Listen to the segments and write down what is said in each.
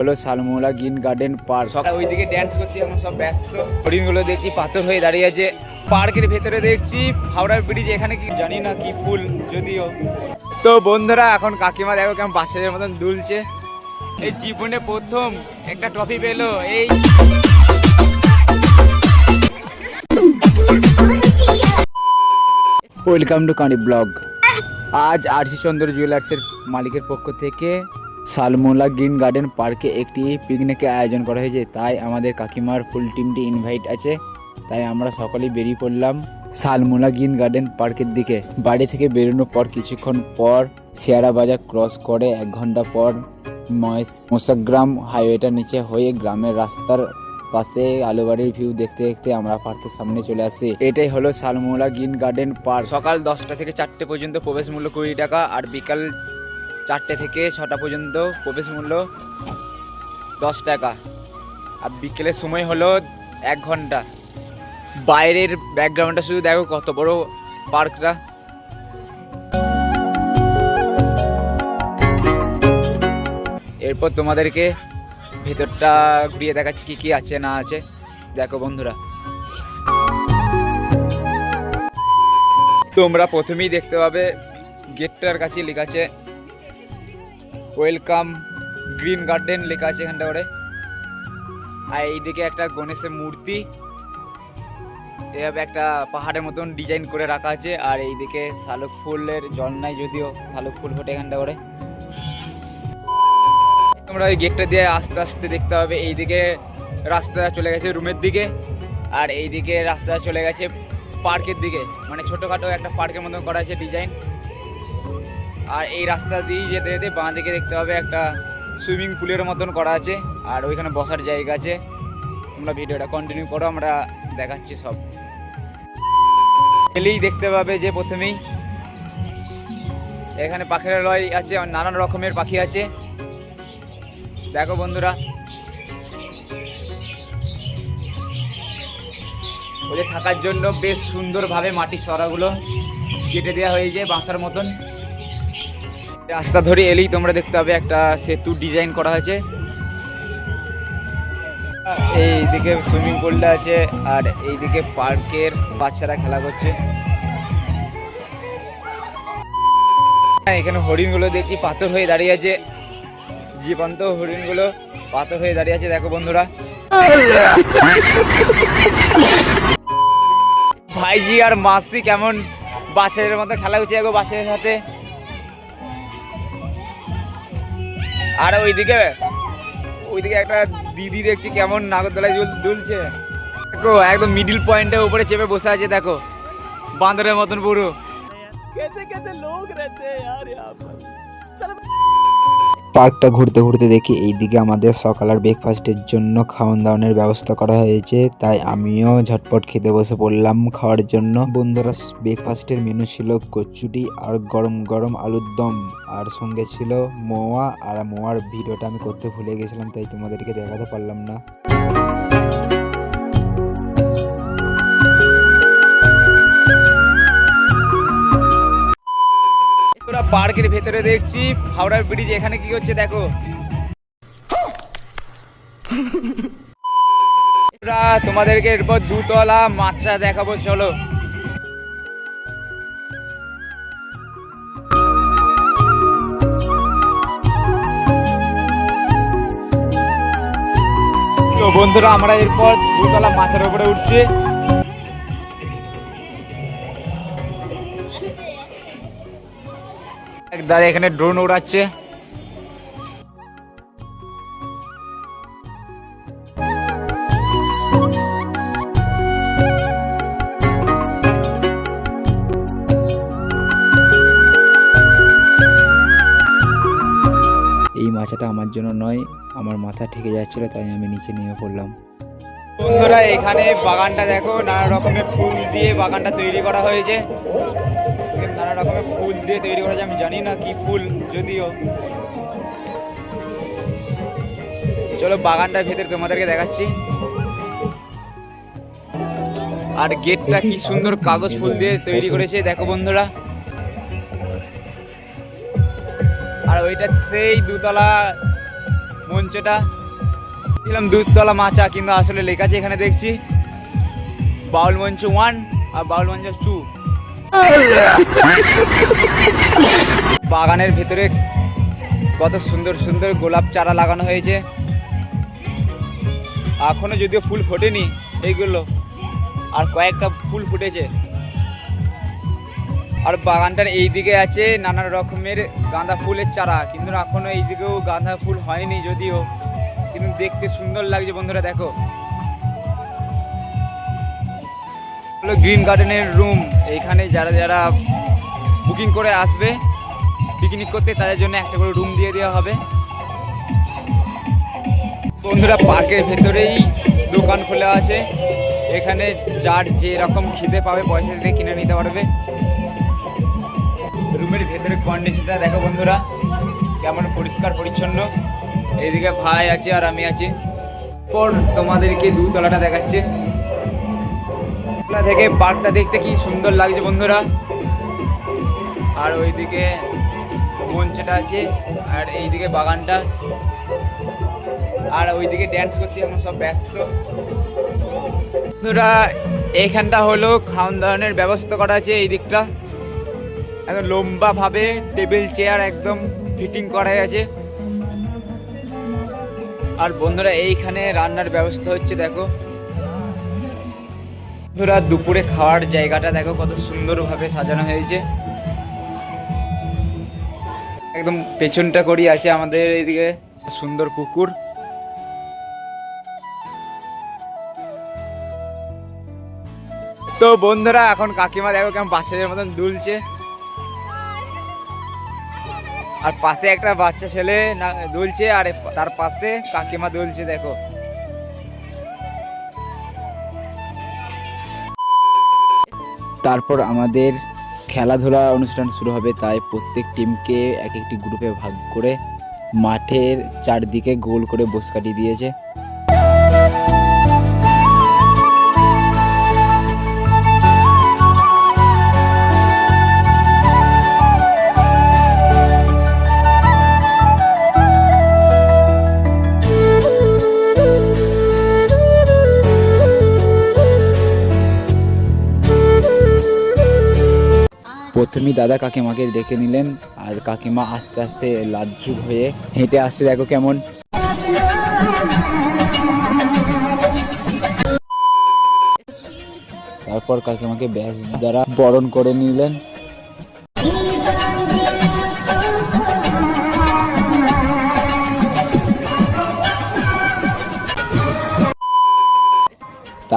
হলো সালমোলা green garden park. সকাল ওইদিকে ড্যান্স করতে এখন সব ব্যস্ত। হরিণগুলো দেখছি পাথর হয়ে দাঁড়িয়ে আছে। পার্কের ভেতরে দেখছি হাওড়ার ব্রিজ এখানে কি জানি না কি ফুল যদিও। তো বন্ধুরা এখন কাকিমা দেখো কেমন বাচ্চাদের মতন দুলছে। এই জীবনে প্রথম একটা ট্রফি পেল এই। ওয়েলকাম টু কানি ব্লগ আজ আরসি চন্দ্র জুয়েলার্সের মালিকের পক্ষ থেকে সালমোলা গ্রিন গার্ডেন পার্কে একটি পিকনিকের আয়োজন করা হয়েছে। তাই আমাদের কাকিমার ফুল টিমটি ইনভাইট আছে। তাই আমরা সকলেই বেরিয়ে পড়লাম সালমোলা গ্রিন গার্ডেন পার্কের দিকে। বাড়ি থেকে বেরোনোর পর কিছুক্ষণ পর শেয়ারা বাজার ক্রস করে এক ঘণ্টা পর মহেশ- মোসাগ্রাম হাইওয়েটা নিচে হয়ে গ্রামের রাস্তার পাশে আলুবাড়ির ভিউ দেখতে দেখতে আমরা পার্কের সামনে চলে আসি। এটাই হলো সালমোলা গ্রিন গার্ডেন পার্ক। সকাল দশটা থেকে চারটে পর্যন্ত প্রবেশ মূল্য কুড়ি টাকা আর বিকাল চারটে থেকে ছটা পর্যন্ত প্রবেশ মূল্য দশ টাকা। আর বিকেলের সময় হলো এক ঘণ্টা। বাইরের ব্যাকগ্রাউন্ডটা শুধু দেখো কত বড় পার্কটা। এরপর তোমাদেরকে ভেতরটা ঘুরিয়ে দেখাচ্ছি কি কি আছে না আছে। দেখো বন্ধুরা। তোমরা প্রথমেই দেখতে পাবে গেটটার কাছে লেখা আছে ওয়েলকাম, গ্রিন গার্ডেন লেখা আছে এখানটা করে আর এইদিকে একটা গণেশের মূর্তি। এভাবে একটা পাহাড়ের মতন ডিজাইন করে রাখা আছে। আর এইদিকে শালুক ফুলের জল নাই যদিও, শালুক ফুল ফোটে এখানটা করে তোমরা ওই গেটটা দিয়ে আস্তে আস্তে দেখতে হবে এইদিকে রাস্তা চলে গেছে রুমের দিকে। আর এইদিকে রাস্তা চলে গেছে পার্কের দিকে। মানে ছোটোখাটো একটা পার্কের মতন করা আছে ডিজাইন। আর এই রাস্তা দিয়ে যেতে যেতে বাঁ দিকে দেখতে হবে একটা সুইমিং পুলের মতন করা আছে, আর ওইখানে বসার জায়গা আছে। তোমরা ভিডিওটা কন্টিনিউ করো, আমরা দেখাচ্ছি সব। এলেই দেখতে পাবে যে প্রথমেই এখানে পাখিরালয় আছে নানান রকমের পাখি আছে। দেখো বন্ধুরা, ওদের থাকার জন্য বেশ সুন্দরভাবে মাটির সরাগুলো কেটে দেওয়া হয়েছে বাসার মতন। রাস্তা ধরে এলেই তোমরা দেখতে পাবে একটা সেতু ডিজাইন করা হয়েছে। এইদিকে সুইমিং পুলটা আছে আর এইদিকে পার্কের বাচ্চারা খেলা করছে। হ্যাঁ, এখানে হরিণগুলো দেখছি পাথর হয়ে দাঁড়িয়ে আছে। জীবন্ত হরিণগুলো পাথর হয়ে দাঁড়িয়ে আছে দেখো বন্ধুরা। ভাইজি আর মাসি কেমন বাচ্চাদের মতো খেলা হচ্ছে বাচ্চাদের সাথে? আর ওইদিকে ওইদিকে একটা দিদি দেখছি কেমন নাগরদোলায় দুল দুলছে দেখো একদম মিডিল পয়েন্টের উপরে চেপে বসে আছে দেখো বান্দরের মতন পুরো कैसे कैसे लोग रहते हैं यार यहाँ पर साला পার্কটা ঘুরতে ঘুরতে দেখি, এইদিকে আমাদের সকালের ব্রেকফাস্টের জন্য খাওয়ান দাওয়ানোর ব্যবস্থা করা হয়েছে। তাই আমিও ঝটপট খেতে বসে পড়লাম খাওয়ার জন্য। বন্ধুরা ব্রেকফাস্টের মেনু ছিল কচুরি আর গরম গরম আলুর দম। আর সঙ্গে ছিল মোয়া। আর মোয়ার ভিডিওটা আমি করতে ভুলে গেছিলাম, তাই তোমাদেরকে দেখাতে পারলাম না। পার্কের ভেতরে দেখছি হাওড়ার ব্রিজ এখানে কি হচ্ছে দেখো। তোমাদেরকে এরপর দুতলা মাত্রা দেখাবো, চলো। তো বন্ধুরা, আমরা এরপর দুতলা মাছের উপরে উঠছি। দাদা এখানে ড্রোন উড়াচ্ছে। এই মাছটা আমার জন্য নয়, আমার মাথা ঠেকে যাচ্ছিল, তাই আমি নিচে নিয়ে পড়লাম। বন্ধুরা, এখানে বাগানটা দেখো, নানা রকমের ফুল দিয়ে বাগানটা তৈরি করা হয়েছে। নানা রকমের ফুল দিয়ে তৈরি করা হয়েছে আমি জানি না কি ফুল, যদিও। চলো বাগানটার ভেতরে তোমাদেরকে দেখাচ্ছি। আর গেটটা কি সুন্দর কাগজ ফুল দিয়ে তৈরি করেছে, দেখো বন্ধুরা। আর ওইটা সেই দুতলা মঞ্চটা। ছিলাম দুধতলা মাচা, কিন্তু আসলে লেখা আছে এখানে দেখছি। বাউল মঞ্চ ওয়ান আর বাউল মঞ্চ টু বাগানের ভেতরে কত সুন্দর সুন্দর গোলাপ চারা লাগানো হয়েছে। এখনও যদিও ফুল ফোটেনি এইগুলো, আর কয়েকটা ফুল ফুটেছে। আর বাগানটার এই দিকে আছে নানা রকমের গাঁদা ফুলের চারা, কিন্তু এখনও এই দিকেও গাঁদা ফুল হয়নি যদিও। কিন্তু দেখতে সুন্দর লাগছে বন্ধুরা, দেখো। হলো গ্রিন গার্ডেনের রুম। এইখানে যারা যারা বুকিং করে আসবে পিকনিক করতে, তাদের জন্য একটা করে রুম দিয়ে দেওয়া হবে। বন্ধুরা, পার্কের ভেতরেই দোকান খোলা আছে। এখানে যার যে রকম খিদে পাবে, পয়সা দিয়ে কিনে নিতে পারবে। রুমের ভেতরে কন্ডিশনটা দেখো বন্ধুরা, কেমন পরিষ্কার পরিচ্ছন্ন। এইদিকে ভাই আছে আর আমি আছি। পর তোমাদেরকে দুতলাটা দেখাচ্ছে। দোতলা থেকে পার্কটা দেখতে কি সুন্দর লাগছে বন্ধুরা। আর ওইদিকে মঞ্চটা আছে, আর এইদিকে বাগানটা। আর ওইদিকে ড্যান্স করতে এখন সব ব্যস্ত। বন্ধুরা, এইখানটা হলো খাওয়ান দাওয়ানোর ব্যবস্থা করা আছে এই দিকটা। একদম লম্বা ভাবে টেবিল, চেয়ার একদম ফিটিং করা আছে। আর বন্ধুরা, এইখানে রান্নার ব্যবস্থা হচ্ছে, দেখো। বন্ধুরা, দুপুরে খাওয়ার জায়গাটা দেখো কত সুন্দরভাবে সাজানো হয়েছে। একদম পেছনটা করি আছে আমাদের এইদিকে সুন্দর পুকুর। তো বন্ধুরা, এখন কাকিমা দেখো কেমন বাচ্চাদের মতন দুলছে। আর পাশে একটা বাচ্চা ছেলে দুলছে, আর তার পাশে কাকিমা দুলছে, দেখো। তারপর আমাদের খেলাধুলা অনুষ্ঠান শুরু হবে, তাই প্রত্যেক টিমকে এক একটি গ্রুপে ভাগ করে মাঠের চারদিকে গোল করে বস কাটিয়ে দিয়েছে। প্রথমেই দাদা কাকিমাকে ডেকে নিলেন আর কাকিমা আস্তে আস্তে লাজ্জুক হয়ে হেঁটে আসছে। দেখো কেমন। তারপর কাকিমাকে ব্যাস দ্বারা বরণ করে নিলেন।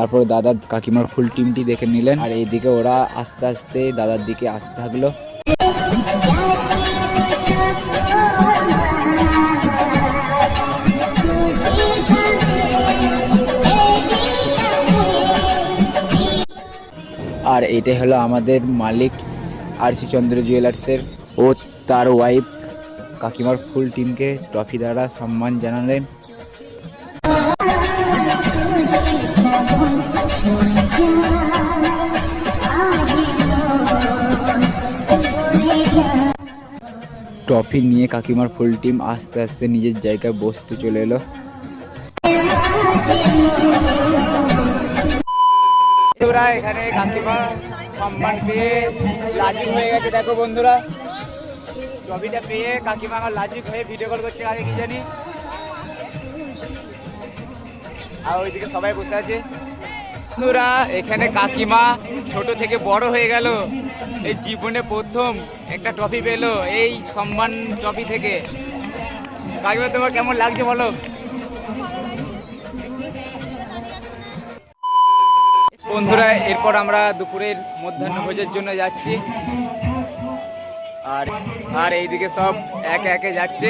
তারপর দাদা কাকিমার ফুল টিমটি দেখে নিলেন। আর এইদিকে ওরা আস্তে আস্তে দাদার দিকে আসতে থাকল। আর এটাই হলো আমাদের মালিক আর সি চন্দ্র জুয়েলার্সের ও তার ওয়াইফ কাকিমার ফুল টিমকে ট্রফি দ্বারা সম্মান জানালেন। ট্রফি নিয়ে কাকিমার ফুল টিম আস্তে আস্তে নিজের জায়গায় বসতে চলে এলো। এখানে কাকিমা পেয়ে লাজুক হয়ে গেছে। দেখো বন্ধুরা, ট্রফিটা পেয়ে কাকিমা আমার লাজুক হয়ে ভিডিও কল করছে আগে কি জানি। আর ওইদিকে সবাই বসে আছে। বন্ধুরা, এখানে কাকিমা ছোট থেকে বড় হয়ে গেল। এই জীবনে প্রথম একটা ট্রফি পেল, এই সম্মান ট্রফি থেকে। কাকিমা, তোমার কেমন লাগছে বলো? বন্ধুরা, এরপর আমরা দুপুরের মধ্যাহ্ন ভোজের জন্য যাচ্ছি। আর আর এইদিকে সব একে একে যাচ্ছে।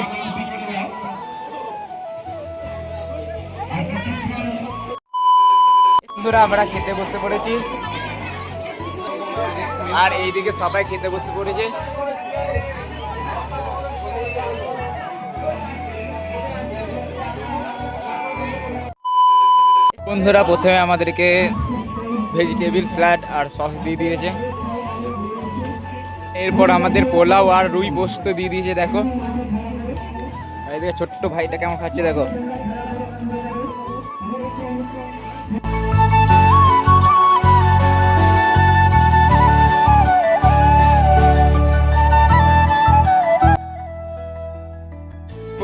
বন্ধুরা, আমরা খেতে বসে পড়েছি। আর এইদিকে সবাই খেতে বসে পড়েছে। বন্ধুরা, প্রথমে আমাদেরকে ভেজিটেবিল স্যালাড আর সস দিয়ে দিয়েছে। এরপর আমাদের পোলাও আর রুই পোস্ত দিয়ে দিয়েছে, দেখো। এই এদিকে ছোট্ট ভাইটা কেমন খাচ্ছে, দেখো।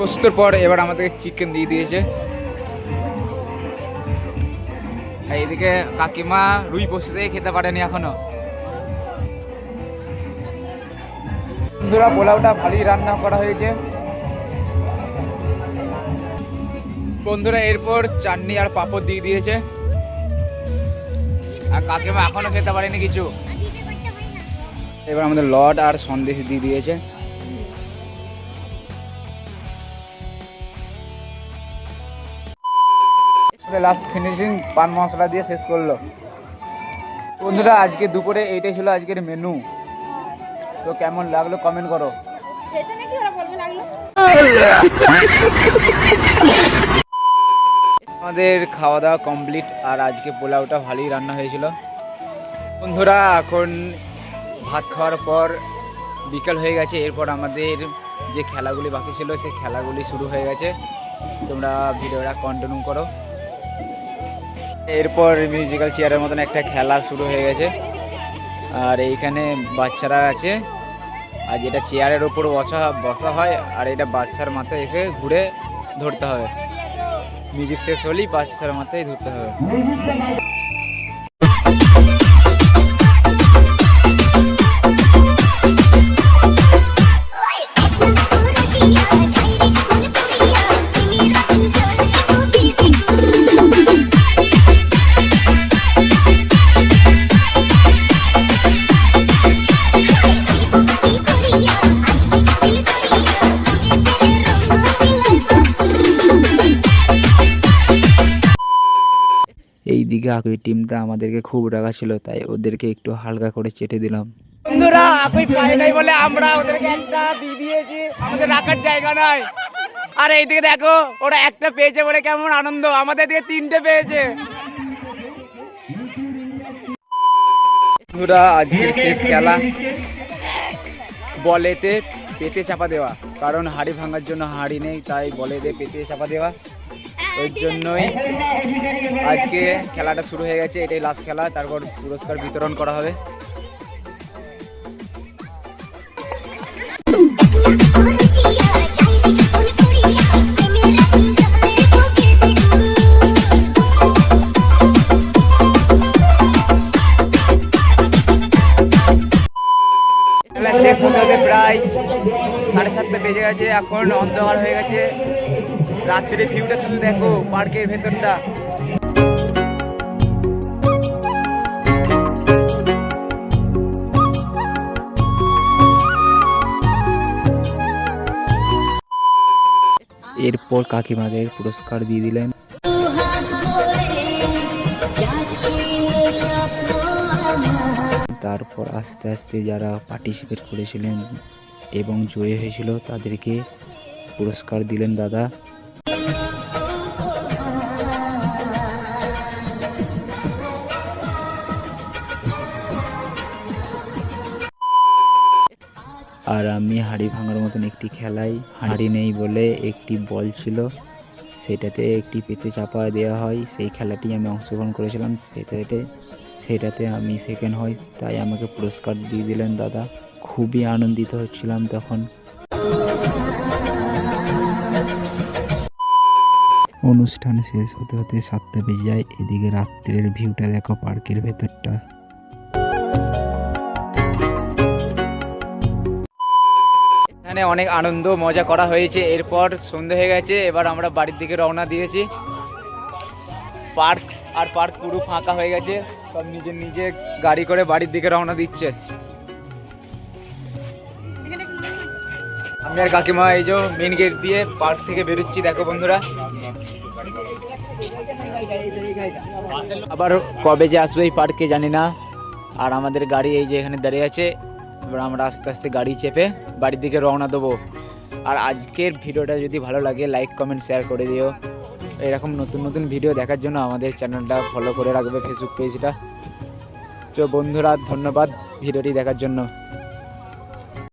পোস্তর পর এবার আমাদেরকে চিকেন দিয়ে দিয়েছে। এদিকে কাকিমা রুই পোস্ত দিয়ে খেতে পারেনি এখনও। বন্ধুরা, পোলাওটা ভালোই রান্না করা হয়েছে। বন্ধুরা, এরপর চাটনি আর পাঁপড় দিয়ে দিয়েছে। আর কাকিমা এখনও খেতে পারেনি কিছু। এবার আমাদের লড আর সন্দেশ দিয়ে দিয়েছে। লাস্ট ফিনিশিং পান মশলা দিয়ে শেষ করল। বন্ধুরা আজকে দুপুরে এইটাই ছিল আজকের মেনু তো কেমন লাগল কমেন্ট করো। আমাদের খাওয়া দাওয়া কমপ্লিট আর আজকে পোলাওটা ভালোই রান্না হয়েছিল। বন্ধুরা এখন ভাত খাওয়ার পর বিকাল হয়ে গেছে। এরপর আমাদের যে খেলাগুলি বাকি ছিল সেই খেলাগুলি শুরু হয়ে গেছে। তোমরা ভিডিওটা কন্টিনিউ করো। এরপর মিউজিক্যাল চেয়ারের মতন একটা খেলা শুরু হয়ে গেছে। আর এইখানে বাচ্চারা আছে। আর যেটা চেয়ারের ওপর বসা বসা হয়, আর এটা বাচ্চার মাথায় এসে ঘুরে ধরতে হবে। মিউজিক শেষ হলেই বাচ্চার মাথায় ধরতে হবে। একই টিমটা আমাদেরকে খুব রাগা ছিল তাই ওদেরকে একটু হালকা করে চেটে দিলাম। বন্ধুরা আপনি পাই নাই বলে আমরা ওদেরকে একটা দিয়ে দিয়েছি আমাদের রাখার জায়গা নাই। আর এইদিকে দেখো ওরা একটা পেয়েছে বলে কেমন আনন্দ আমাদের দিকে তিনটে পেয়েছে। বন্ধুরা আজকের শেষ খেলা। বলেতে পেতে চাপা দেওয়া কারণ হাড়ি ভাঙার জন্য হাড়ি নেই তাই বলেতে পেতে চাপা দেওয়া। ওই জন্যই আজকে খেলাটা শুরু হয়ে গেছে, এটাই লাস্ট খেলা, তারপর পুরস্কার বিতরণ করা হবে। শেষ হতে প্রায় সাড়ে সাতটা বেজে গেছে, এখন অন্ধকার হয়ে গেছে। রাত্রির ভিউটা শুধু দেখো পার্কের ভেতরটা। এরপর কাকিমাদের পুরস্কার দিয়ে দিলেন। তারপর আস্তে আস্তে যারা পার্টিসিপেট করেছিলেন এবং জয়ী হয়েছিল, তাদেরকে পুরস্কার দিলেন দাদা। আর আমি হাড়ি ভাঙার মতন একটি খেলায় হাড়ি নেই বলে একটি বল ছিল। সেটাতে একটি পেতে চাপা দেওয়া হয়। সেই খেলাটি আমি অংশগ্রহণ করেছিলাম। সেটাতে সেটাতে আমি সেকেন্ড হই। তাই আমাকে পুরস্কার দিয়ে দিলেন দাদা। খুবই আনন্দিত হচ্ছিলাম তখন। অনুষ্ঠান শেষ হতে হতে সাতটা বেজে যায়। এদিকে রাত্রের ভিউটা দেখো পার্কের ভেতরটা। এখানে অনেক আনন্দ, মজা করা হয়েছে। এরপর সন্ধে হয়ে গেছে, এবার আমরা বাড়ির দিকে রওনা দিয়েছি। পার্ক, আর পার্ক পুরো ফাঁকা হয়ে গেছে, সব নিজে নিজে গাড়ি করে বাড়ির দিকে রওনা দিচ্ছে। আমি আর কাকিমা এই যে মেন গেট দিয়ে পার্ক থেকে বেরোচ্ছি, দেখো বন্ধুরা। আবার কবে যে আসবে এই পার্কে জানি না, আর আমাদের গাড়ি এই যে এখানে দাঁড়িয়ে আছে। এবার আমরা আস্তে আস্তে গাড়ি চেপে বাড়ির দিকে রওনা দেবো। আর আজকের ভিডিওটা যদি ভালো লাগে লাইক কমেন্ট শেয়ার করে দিও। এরকম নতুন নতুন ভিডিও দেখার জন্য আমাদের চ্যানেলটা ফলো করে রাখবে ফেসবুক পেজটা তো বন্ধুরা, ধন্যবাদ ভিডিওটি দেখার জন্য।